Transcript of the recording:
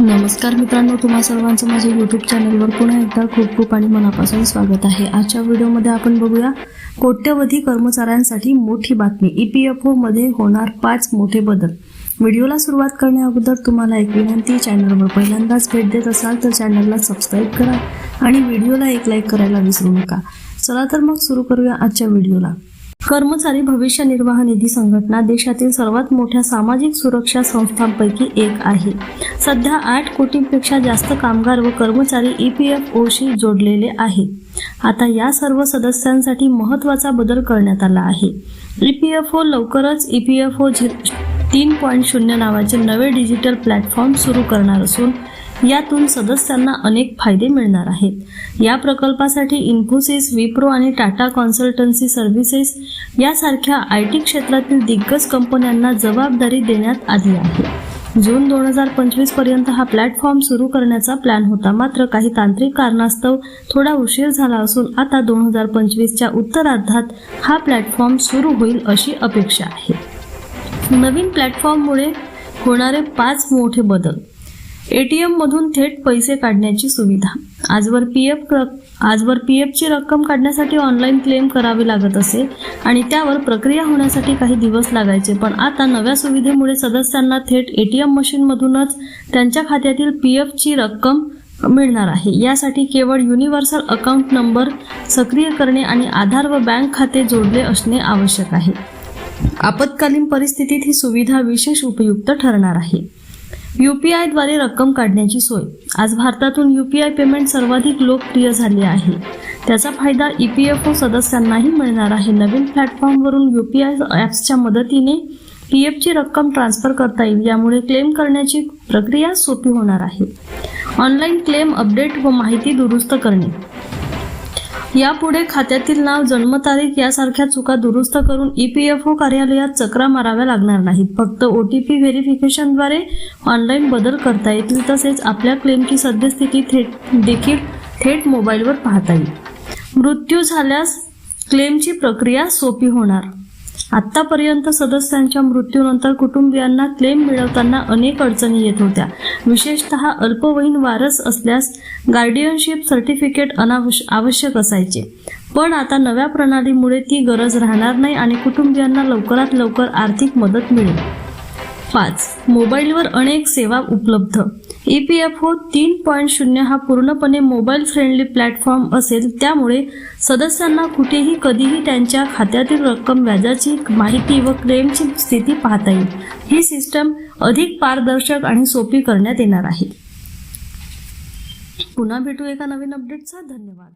नमस्कार मित्रांनो तुम्हा सर्वांचं माझ्या यूट्यूब चॅनलवर पुन्हा एकदा खूप खूप आणि मनापासून स्वागत आहे. आजच्या व्हिडिओमध्ये आपण बघूया कोट्यवधी कर्मचाऱ्यांसाठी मोठी बातमी. ई पी एफ ओमध्ये होणार पाच मोठे बदल. व्हिडिओला सुरुवात करण्या अगोदर तुम्हाला एक विनंती चॅनलवर पहिल्यांदाच भेट देत असाल तर चॅनलला सबस्क्राईब करा आणि व्हिडिओला एक लाईक करायला विसरू नका. चला तर मग सुरू करूया आजच्या व्हिडिओला. कर्मचारी भविष्य निर्वाह निधी संघटना देशातील सर्वात मोठ्या सामाजिक सुरक्षा संस्थांपैकी एक आहे. सध्या आठ कोटींपेक्षा जास्त कामगार व कर्मचारी ई पी एफ ओशी जोडलेले आहेत आता या सर्व सदस्यांसाठी महत्त्वाचा बदल करण्यात आला आहे. ई पी एफ ओ लवकरच ई पी एफ ओ तीन पॉईंट शून्य नावाचे नवे डिजिटल प्लॅटफॉर्म सुरू करणार असून यातून सदस्यांना अनेक फायदे मिळणार आहेत. या प्रकल्पासाठी इन्फोसिस विप्रो आणि टाटा कॉन्सल्टन्सी सर्व्हिसेस यासारख्या आय टी क्षेत्रातील दिग्गज कंपन्यांना जबाबदारी देण्यात आली आहे. जून दोन हजार पंचवीसपर्यंत हा प्लॅटफॉर्म सुरू करण्याचा प्लॅन होता. मात्र काही तांत्रिक कारणास्तव थोडा उशीर झाला असून आता दोन हजार पंचवीसच्या उत्तरार्धात हा प्लॅटफॉर्म सुरू होईल अशी अपेक्षा आहे. नवीन प्लॅटफॉर्ममुळे होणारे पाच मोठे बदल एटीएम मधून थेट पैसे काढण्याची सुविधा. आजवर पी एफ आजवर पी एफची रक्कम काढण्यासाठी ऑनलाईन क्लेम करावी लागत असे आणि त्यावर प्रक्रिया होण्यासाठी काही दिवस लागायचे. पण आता नव्या सुविधेमुळे सदस्यांना थेट एटीएम मशीनमधूनच त्यांच्या खात्यातील पी एफची रक्कम मिळणार आहे. यासाठी केवळ युनिव्हर्सल अकाउंट नंबर सक्रिय करणे आणि आधार व बँक खाते जोडले असणे आवश्यक आहे. आपत्कालीन परिस्थितीत ही सुविधा विशेष उपयुक्त ठरणार आहे. यू पी आयद्वारे रक्कम काढण्याची सोय. आज भारतातून युपीआय पेमेंट सर्वाधिक लोकप्रिय झाले आहे. त्याचा फायदा ई पी एफ ओ सदस्यांनाही मिळणार आहे. नवीन प्लॅटफॉर्मवरून युपीआय ॲप्सच्या मदतीने पी एफची रक्कम ट्रान्सफर करता येईल यामुळे क्लेम करण्याची प्रक्रिया सोपी होणार आहे. ऑनलाईन क्लेम अपडेट व माहिती दुरुस्त करणे. यापुढे खात्यातील नाव जन्मतारीख यासारख्या चुका दुरुस्त करून ई पी एफ ओ कार्यालयात चक्रा माराव्या लागणार नाहीत. फक्त ओ टी पी व्हेरिफिकेशनद्वारे ऑनलाईन बदल करता येतील तसेच आपल्या क्लेमची सद्यस्थिती थेट देखील थेट मोबाईलवर पाहता येईल. मृत्यू झाल्यास क्लेमची प्रक्रिया सोपी होणार. आतापर्यंत सदस्यांच्या मृत्यूनंतर कुटुंबियांना क्लेम मिळवताना अनेक अडचणी येत होत्या. विशेषतः अल्पवयीन वारस असल्यास गार्डियनशिप सर्टिफिकेट अनावश्य आवश्यक असायचे. पण आता नव्या प्रणालीमुळे ती गरज राहणार नाही आणि कुटुंबियांना लवकरात लवकर आर्थिक मदत मिळेल. पाच. मोबाईलवर अनेक सेवा उपलब्ध. ई पी एफ ओ तीन पॉईंट शून्य हा पूर्णपणे मोबाईल फ्रेंडली प्लॅटफॉर्म असेल. त्यामुळे सदस्यांना कुठेही कधीही त्यांच्या खात्यातील रक्कम व्याजाची माहिती व क्लेमची स्थिती पाहता येईल. ही सिस्टम अधिक पारदर्शक आणि सोपी करण्यात येणार आहे. पुन्हा भेटू एका नवीन अपडेटचा धन्यवाद.